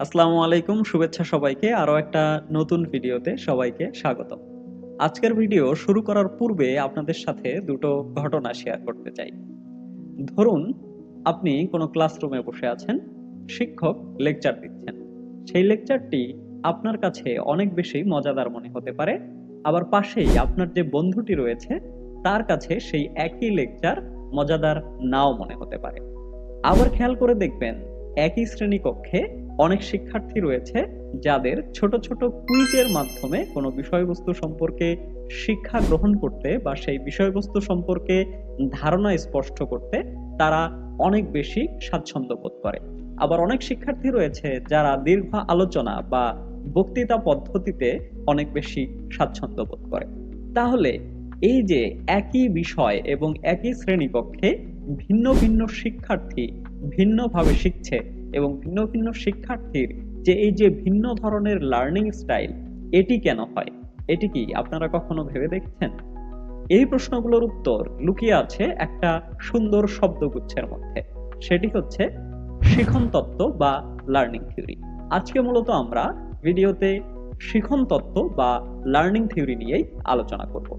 আসসালামু আলাইকুম, শুভেচ্ছা সবাইকে। আরও একটা নতুন ভিডিওতে সবাইকে স্বাগত আজকের ভিডিও শুরু করার পূর্বে আপনাদের সাথে দুটো ঘটনা শেয়ার করতে চাই। ধরুন, আপনি কোনো ক্লাসরুমে বসে আছেন, শিক্ষক লেকচার দিচ্ছেন। সেই লেকচারটি আপনার কাছে অনেক বেশি মজাদার মনে হতে পারে। আবার পাশেই আপনার যে বন্ধুটি রয়েছে, তার কাছে সেই একই লেকচার মজাদার নাও মনে হতে পারে। আবার খেয়াল করে দেখবেন, একই শ্রেণীকক্ষে অনেক শিক্ষার্থী রয়েছে যাদের ছোট ছোট কুইজের মাধ্যমে কোনো বিষয়বস্তু সম্পর্কে শিক্ষা গ্রহণ করতে বা সেই বিষয়বস্তু সম্পর্কে ধারণা স্পষ্ট করতে তারা অনেক বেশি স্বাচ্ছন্দ্য বোধ করে। আবার অনেক শিক্ষার্থী রয়েছে যারা দীর্ঘ আলোচনা বা বক্তৃতা পদ্ধতিতে অনেক বেশি স্বাচ্ছন্দ্য বোধ করে। তাহলে এই যে একই বিষয় এবং একই শ্রেণীকক্ষে ভিন্ন ভিন্ন শিক্ষার্থী ভিন্নভাবে শিখছে এবং ভিন্ন ভিন্ন শিক্ষার্থীর যে এই যে ভিন্ন ধরনের লার্নিং স্টাইল এটি কেন হয়? এটি কি আপনারা কখনো ভেবে দেখছেন? এই প্রশ্নগুলোর উত্তর লুকিয়ে আছে একটা সুন্দর শব্দগুচ্ছের মধ্যে। সেটি হচ্ছে শিখন তত্ত্ব বা লার্নিং থিওরি আজকে মূলত আমরা ভিডিওতে শিখন তত্ত্ব বা লার্নিং থিওরি নিয়েই আলোচনা করব।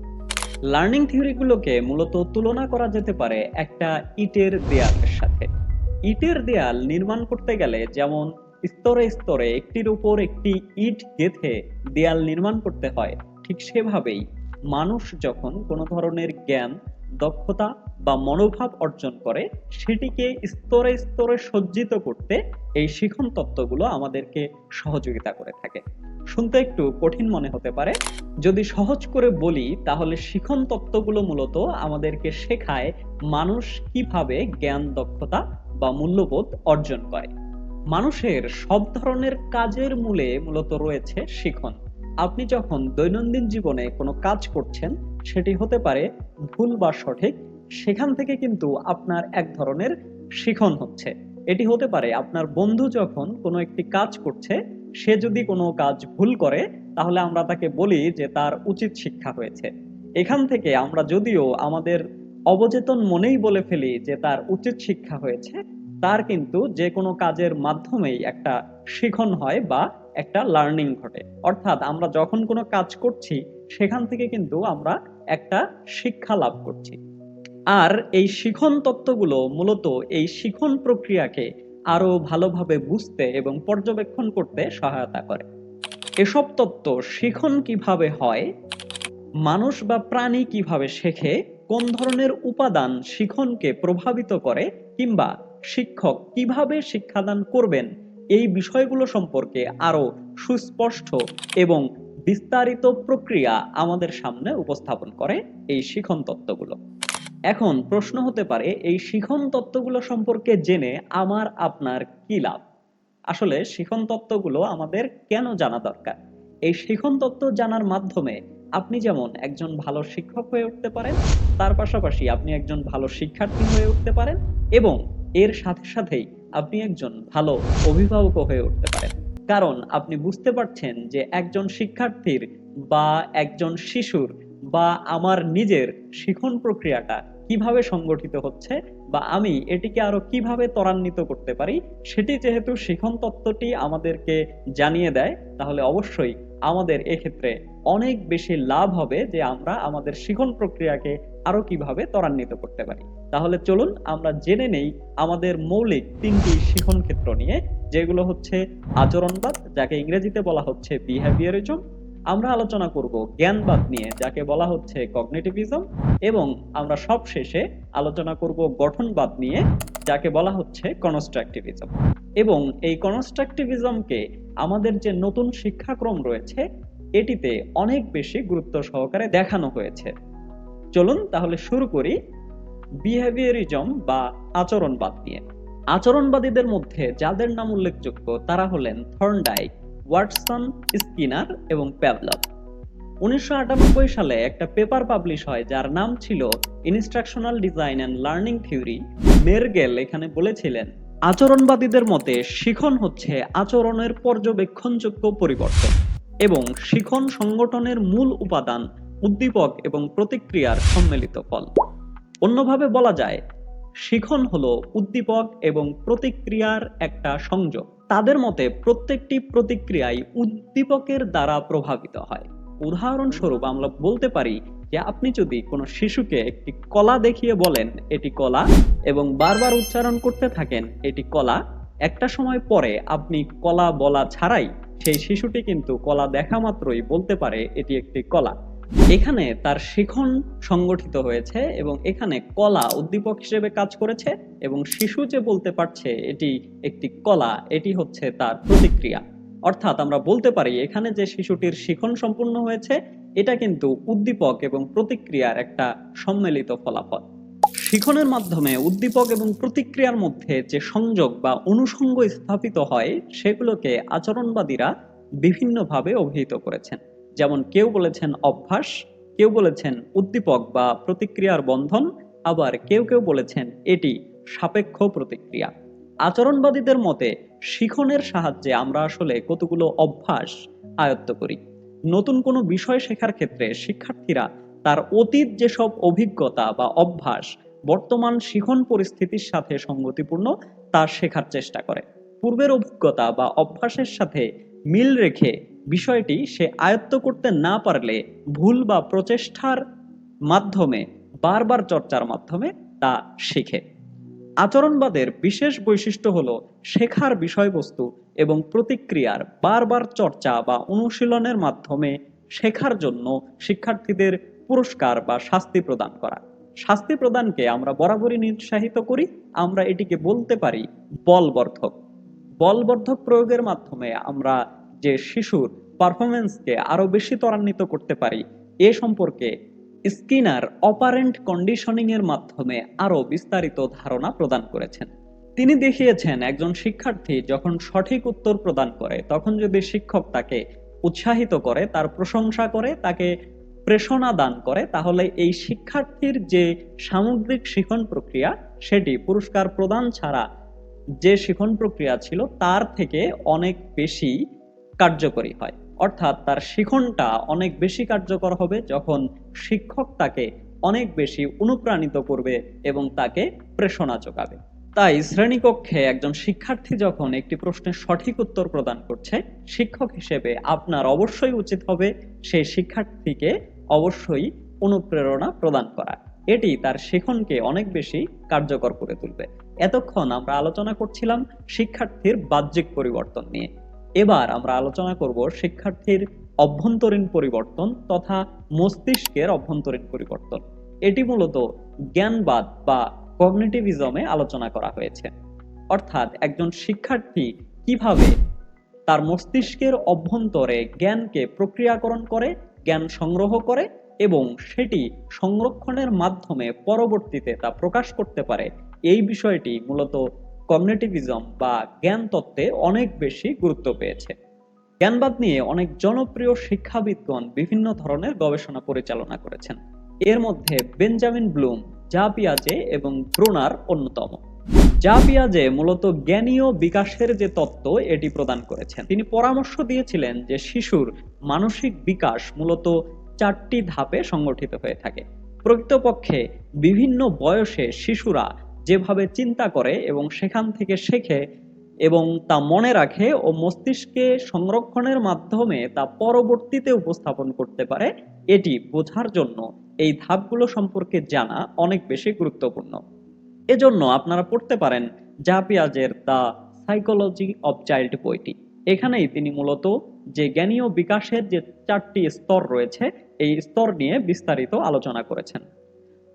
লার্নিং থিওরিগুলোকে মূলত তুলনা করা যেতে পারে একটা ইটের দেয়ালের সাথে। ইটের দেয়াল নির্মাণ করতে গেলে যেমন স্তরে স্তরে একটির উপর একটি ইট গেথে দেয়াল নির্মাণ করতে হয়, ঠিক সেভাবেই মানুষ যখন কোনো ধরনের জ্ঞান, দক্ষতা বা মনোভাব অর্জন করে, সেটিকে স্তরে স্তরে সজ্জিত করতে এই শিখন তত্ত্বগুলো আমাদেরকে সহযোগিতা করে থাকে। শুনতে একটু কঠিন মনে হতে পারে, যদি সহজ করে বলি, তাহলে শিখন তত্ত্বগুলো মূলত আমাদেরকে শেখায় মানুষ কীভাবে জ্ঞান, দক্ষতা বা মূল্যবোধ অর্জন করে। মানুষের সব ধরনের কাজের মূলে মূলত রয়েছে শিখন। আপনি যখন দৈনন্দিন জীবনে কোনো কাজ করছেন, সেটি হতে পারে ভুল বা সঠিক, সেখান থেকে কিন্তু আপনার এক ধরনের শিখন হচ্ছে। এটি হতে পারে আপনার বন্ধু যখন কোনো একটি কাজ করছে, সে যদি কোনো কাজ ভুল করে, তাহলে আমরা তাকে বলি যে তার উচিত শিক্ষা হয়েছে। এখান থেকে আমরা যদিও আমাদের অবচেতন মনেই বলে ফেলি যে তার উচিত শিক্ষা হয়েছে। তার কিন্তু যে কোনো কাজের মাধ্যমেই একটা শিখন হয় বা একটা লার্নিং ঘটে। অর্থাৎ আমরা যখন কোনো কাজ করছি, সেখান থেকে কিন্তু আমরা একটা শিক্ষা লাভ করছি। আর এই শিখন তত্ত্বগুলো মূলত এই শিখন প্রক্রিয়াকে আরও ভালোভাবে বুঝতে এবং পর্যবেক্ষণ করতে সহায়তা করে। এসব তত্ত্ব শিখন কীভাবে হয়, মানুষ বা প্রাণী কীভাবে শেখে কোন ধরনের উপাদান শিখনকে প্রভাবিত করে কিংবা শিক্ষক কীভাবে শিক্ষাদান করবেন, এই বিষয়গুলো সম্পর্কে আরও সুস্পষ্ট এবং বিস্তারিত প্রক্রিয়া আমাদের সামনে উপস্থাপন করে এই শিখন তত্ত্বগুলো। এখন প্রশ্ন হতে পারে, এই শিখন তত্ত্বগুলো সম্পর্কে জেনে আমার আপনার কি লাভ? আসলে শিখন তত্ত্বগুলো আমাদের কেন জানা দরকার? এই শিখন তত্ত্ব জানার মাধ্যমে আপনি যেমন একজন ভালো শিক্ষক হয়ে উঠতে পারেন, তার পাশাপাশি আপনি একজন ভালো শিক্ষার্থী হয়ে উঠতে পারেন এবং এর সাথে সাথেই আপনি একজন ভালো অভিভাবক হয়ে উঠতে পারেন। কারণ আপনি বুঝতে পারছেন যে একজন শিক্ষার্থীর বা একজন শিশুর বা আমার নিজের শিখন প্রক্রিয়াটা কীভাবে সংগঠিত হচ্ছে বা আমি এটিকে আরও কীভাবে ত্বরান্বিত করতে পারি, সেটি যেহেতু শিখন তত্ত্বটি আমাদেরকে জানিয়ে দেয়, তাহলে অবশ্যই আমাদের এক্ষেত্রে অনেক বেশি লাভ হবে যে আমরা আমাদের শিখন প্রক্রিয়াকে আরও কীভাবে ত্বরান্বিত করতে পারি। তাহলে চলুন আমরা জেনে নেই আমাদের মৌলিক তিনটি শিখন ক্ষেত্র নিয়ে, যেগুলো হচ্ছে আচরণবাদ, যাকে ইংরেজিতে বলা হচ্ছে বিহেভিয়ারিজম আমরা আলোচনা করব জ্ঞানবাদ নিয়ে, যাকে বলা হচ্ছে কগনিটিভিজম এবং আমরা সব শেষে আলোচনা করব গঠনবাদ নিয়ে, যাকে বলা হচ্ছে কনস্ট্রাকটিভিজম এবং এই কনস্ট্রাকটিভিজমকে আমাদের যে নতুন শিক্ষাক্রম রয়েছে এটিতে অনেক বেশি গুরুত্ব সহকারে দেখানো হয়েছে। চলুন তাহলে শুরু করি বিহেভিয়ারিজম বা আচরণবাদ নিয়ে। আচরণবাদীদের মধ্যে যাদের নাম উল্লেখযোগ্য তারা হলেন থর্নডাইক ওয়াটসন, স্কিনার এবং প্যাভলভ। উনিশশো আটানব্বই সালে একটা পেপার পাবলিশ হয় যার নাম ছিল instructional design and learning theory মেরগেল এখানে বলেছিলেন, আচরণবাদীদের মতে শিখন হচ্ছে আচরণের পর্যবেক্ষণযোগ্য পরিবর্তন। এবং শিখন সংগঠনের মূল উপাদান, উদ্দীপক এবং প্রতিক্রিয়ার সম্মিলিত ফল। অন্যভাবে বলা যায়, শিখন হলো উদ্দীপক এবং প্রতিক্রিয়ার একটা সংযোগ। তাদের মতে, প্রত্যেকটি প্রতিক্রিয়াই উদ্দীপকের দ্বারা প্রভাবিত হয়। উদাহরণস্বরূপ, আমরা বলতে পারি যে আপনি যদি কোনো শিশুকে একটি কলা দেখিয়ে বলেন, এটি কলা, এবং বারবার উচ্চারণ করতে থাকেন, এটি কলা, একটা সময় পরে আপনি কলা বলা ছাড়াই সেই শিশুটি কিন্তু কলা দেখা মাত্রই বলতে পারে এটি একটি কলা। এখানে তার শিখন সংগঠিত হয়েছে এবং এখানে কলা উদ্দীপক হিসেবে কাজ করেছে এবং শিশু যে বলতে পারছে এটি একটি কলা, এটি হচ্ছে তার প্রতিক্রিয়া। অর্থাৎ আমরা বলতে পারি এখানে যে শিশুটির শিখন সম্পূর্ণ হয়েছে, এটা কিন্তু উদ্দীপক এবং প্রতিক্রিয়ার একটা সম্মিলিত ফলাফল। শিখনের মাধ্যমে উদ্দীপক এবং প্রতিক্রিয়ার মধ্যে যে সংযোগ বা অনুষঙ্গ স্থাপিত হয়, সেগুলোকে আচরণবাদীরা বিভিন্নভাবে অভিহিত করেছেন। যেমন কেউ বলেছেন অভ্যাস, কেউ বলেছেন উদ্দীপক বা প্রতিক্রিয়ার বন্ধন, আবার কেউ কেউ বলেছেন এটি সাপেক্ষ প্রতিক্রিয়া। আচরণবাদীদের মতে, শিখনের সাহায্যে আমরা আসলে কতগুলো অভ্যাস আয়ত্ত করি। নতুন কোনো বিষয় শেখার ক্ষেত্রে শিক্ষার্থীরা তার অতীত যেসব অভিজ্ঞতা বা অভ্যাস বর্তমান শিখন পরিস্থিতির সাথে সঙ্গতিপূর্ণ, তা শেখার চেষ্টা করে। পূর্বের অভিজ্ঞতা বা অভ্যাসের সাথে মিল রেখে বিষয়টি সে আয়ত্ত করতে না পারলে ভুল বা প্রচেষ্টার মাধ্যমে বারবার চর্চার মাধ্যমে তা শিখে। আচরণবাদের বিশেষ বৈশিষ্ট্য হলো শেখার বিষয়বস্তু এবং প্রতিক্রিয়ার বারবার চর্চা বা অনুশীলনের মাধ্যমে শেখার জন্য শিক্ষার্থীদের পুরস্কার বা শাস্তি প্রদান করা। শাস্তি প্রদানকে আমরা বরাবরই নিরুৎসাহিত করি, আমরা এটিকে বলতে পারি বলবর্ধক। বলবর্ধক প্রয়োগের মাধ্যমে আমরা যে শিশুর পারফরমেন্সকে আরও বেশি ত্বরান্বিত করতে পারি, এ সম্পর্কে স্কিনার অপারেন্ট কন্ডিশনিংয়ের মাধ্যমে আরও বিস্তারিত ধারণা প্রদান করেছেন। তিনি দেখিয়েছেন, একজন শিক্ষার্থী যখন সঠিক উত্তর প্রদান করে, তখন যদি শিক্ষক তাকে উৎসাহিত করে, তার প্রশংসা করে, তাকে প্রেষণা দান করে, তাহলে এই শিক্ষার্থীর যে সামগ্রিক শিখন প্রক্রিয়া, সেটি পুরস্কার প্রদান ছাড়া যে শিখন প্রক্রিয়া ছিল, তার থেকে অনেক বেশি কার্যকরী হয়। অর্থাৎ তার শিখনটা অনেক বেশি কার্যকর হবে যখন শিক্ষক তাকে অনেক বেশি অনুপ্রাণিত করবে এবং তাকে প্রেষণা যোগাবে। তাই শ্রেণীকক্ষে একজন শিক্ষার্থী যখন একটি প্রশ্নের সঠিক উত্তর প্রদান করছে, শিক্ষক হিসেবে আপনার অবশ্যই উচিত হবে সেই শিক্ষার্থীকে অবশ্যই অনুপ্রেরণা প্রদান করা। এটি তার শিখনকে অনেক বেশি কার্যকর করে তুলবে। এতক্ষণ আমরা আলোচনা করছিলাম শিক্ষার্থীর বাহ্যিক পরিবর্তন নিয়ে। এবার আমরা আলোচনা করব শিক্ষার্থীর অভ্যন্তরীণ পরিবর্তন তথা মস্তিষ্কের অভ্যন্তরীণ পরিবর্তন। এটি মূলত জ্ঞানবাদ বা কগনিটিভিজমে আলোচনা করা হয়েছে। অর্থাৎ একজন শিক্ষার্থী কীভাবে তার মস্তিষ্কের অভ্যন্তরে জ্ঞানকে প্রক্রিয়াকরণ করে, জ্ঞান সংগ্রহ করে এবং সেটি সংরক্ষণের মাধ্যমে পরবর্তীতে তা প্রকাশ করতে পারে, এই বিষয়টি মূলত কগনিটিভিজম বা জ্ঞান তত্ত্বে অনেক বেশি গুরুত্ব পেয়েছে। জ্ঞানবাদ নিয়ে অনেক জনপ্রিয় শিক্ষাবিদগণ বিভিন্ন ধরনের গবেষণা পরিচালনা করেছেন। এর মধ্যে বেঞ্জামিন ব্লুম জা পিয়াজে এবং ব্রুনার অন্যতম। জা পিয়াজে মূলত জ্ঞানীয় বিকাশের যে তত্ত্ব, এটি প্রদান করেছেন। তিনি পরামর্শ দিয়েছিলেন যে শিশুর মানসিক বিকাশ মূলত চারটি ধাপে সংগঠিত হয়ে থাকে। প্রকৃতপক্ষে বিভিন্ন বয়সে শিশুরা যেভাবে চিন্তা করে এবং সেখান থেকে শেখে এবং তা মনে রাখে ও মস্তিষ্কে সংরক্ষণের মাধ্যমে তা পরবর্তীতে উপস্থাপন করতে পারে, এটি বোঝার জন্য এই ধাপগুলো সম্পর্কে জানা অনেক বেশি গুরুত্বপূর্ণ। এজন্য আপনারা পড়তে পারেন জা পিয়াজের দ্য সাইকোলজি অব চাইল্ড বইটি এখানেই তিনি মূলত যে জ্ঞানীয় বিকাশের যে চারটি স্তর রয়েছে, এই স্তর নিয়ে বিস্তারিত আলোচনা করেছেন।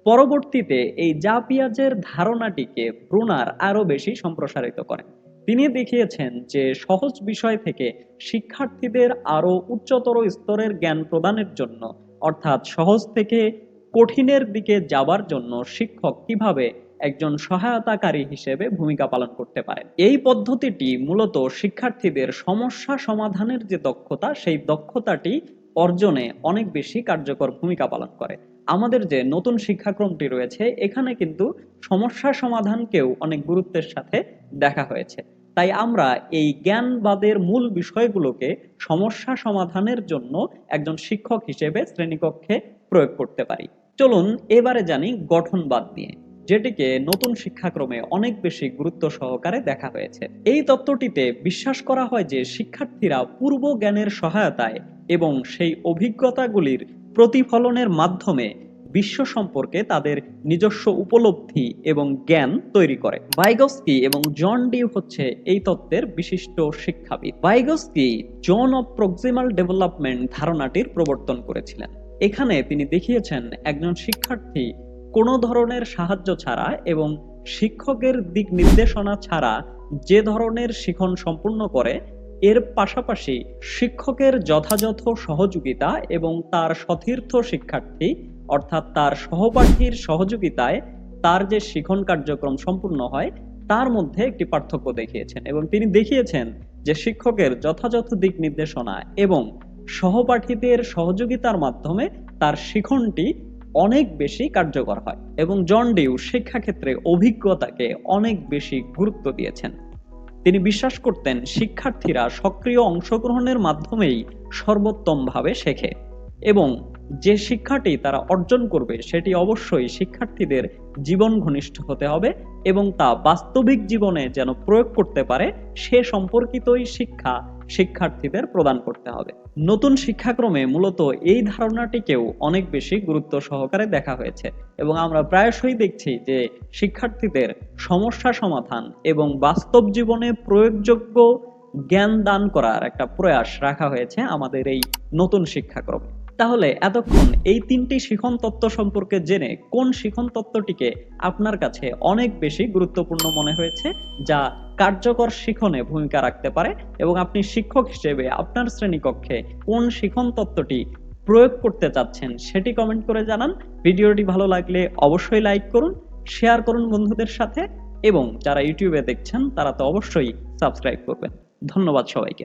পরবর্তীতে এই জাপিয়াজের ধারণাটিকে ব্রুনার আরও বেশি সম্প্রসারিত করেন। তিনি দেখিয়েছেন যে সহজ বিষয় থেকে শিক্ষার্থীদের আরও উচ্চতর স্তরের জ্ঞান প্রদানের জন্য অর্থাৎ সহজ থেকে কঠিনের দিকে যাবার জন্য শিক্ষক কীভাবে একজন সহায়তাকারী হিসেবে ভূমিকা পালন করতে পারেন? এই পদ্ধতিটি মূলত শিক্ষার্থীদের সমস্যা সমাধানের যে দক্ষতা, সেই দক্ষতাটি অর্জনে অনেক বেশি কার্যকর ভূমিকা পালন করে। আমাদের যে নতুন শিক্ষাক্রমটি রয়েছে, এখানে কিন্তু সমস্যা সমাধানকেও অনেক গুরুত্বের সাথে দেখা হয়েছে। তাই আমরা এই জ্ঞানবাদের মূল বিষয়গুলোকে সমস্যা সমাধানের জন্য একজন শিক্ষক হিসেবে শ্রেণীকক্ষে প্রয়োগ করতে পারি। চলুন এবারে জানি গঠনবাদ নিয়ে, যেটিকে নতুন শিক্ষাক্রমে অনেক বেশি গুরুত্ব সহকারে দেখা হয়েছে। এই তত্ত্বটিতে বিশ্বাস করা হয় যে শিক্ষার্থীরা পূর্ব জ্ঞানের সহায়তায় এবং সেই অভিজ্ঞতাগুলির প্রতিফলনের মাধ্যমে বিশ্ব সম্পর্কে তাদের নিজস্ব উপলব্ধি এবং জ্ঞান তৈরি করে। বাইগস্কি এবং জন ডিউ হচ্ছে এই তত্ত্বের বিশিষ্ট শিক্ষাবিদ। Vygotsky zone of proximal development ধারণাটির প্রবর্তন করেছিলেন। এখানে তিনি দেখিয়েছেন একজন শিক্ষার্থী কোনো ধরনের সাহায্য ছাড়া এবং শিক্ষকের দিক নির্দেশনা ছাড়া যে ধরনের শিখন সম্পূর্ণ করে, এর পাশাপাশি শিক্ষকের যথাযথ সহযোগিতা এবং তার সতীর্থ শিক্ষার্থী অর্থাৎ তার সহপাঠীর সহযোগিতায় তার যে শিখন কার্যক্রম সম্পূর্ণ হয়, তার মধ্যে একটি পার্থক্য দেখিয়েছেন এবং তিনি দেখিয়েছেন যে শিক্ষকের যথাযথ দিক নির্দেশনা এবং সহপাঠীদের সহযোগিতার মাধ্যমে তার শিখনটি অনেক বেশি কার্যকর হয় এবং জন ডিউ শিক্ষাক্ষেত্রে অভিজ্ঞতাকে অনেক বেশি গুরুত্ব দিয়েছেন। তিনি বিশ্বাস করতেন শিক্ষার্থীরা সক্রিয় অংশগ্রহণের মাধ্যমেই সর্বোত্তমভাবে শেখে। এবং যে শিক্ষাটি তারা অর্জন করবে, সেটি অবশ্যই শিক্ষার্থীদের জীবন ঘনিষ্ঠ হতে হবে এবং তা বাস্তবিক জীবনে যেন প্রয়োগ করতে পারে, সে সম্পর্কিতই শিক্ষা শিক্ষার্থীদের প্রদান করতে হবে। নতুন শিক্ষাক্রমে মূলত এই ধারণাটিকেও অনেক বেশি গুরুত্ব সহকারে দেখা হয়েছে এবং আমরা প্রায়শই দেখছি যে শিক্ষার্থীদের সমস্যা সমাধান এবং বাস্তব জীবনে প্রয়োগযোগ্য জ্ঞান দান করার একটা প্রয়াস রাখা হয়েছে আমাদের এই নতুন শিক্ষাক্রমে। তাহলে এতক্ষণ এই তিনটি শিখন তত্ত্ব সম্পর্কে জেনে কোন শিখন তত্ত্বটিকে আপনার কাছে অনেক বেশি গুরুত্বপূর্ণ মনে হয়েছে, যা কার্যকর শিখনে ভূমিকা রাখতে পারে এবং আপনি শিক্ষক হিসেবে আপনার শ্রেণীকক্ষে কোন শিখন তত্ত্বটি প্রয়োগ করতে চাচ্ছেন সেটি কমেন্ট করে জানান। ভিডিওটি ভালো লাগলে অবশ্যই লাইক করুন শেয়ার করুন বন্ধুদের সাথে এবং যারা ইউটিউবে দেখছেন তারা তো অবশ্যই সাবস্ক্রাইব করবেন। ধন্যবাদ সবাইকে।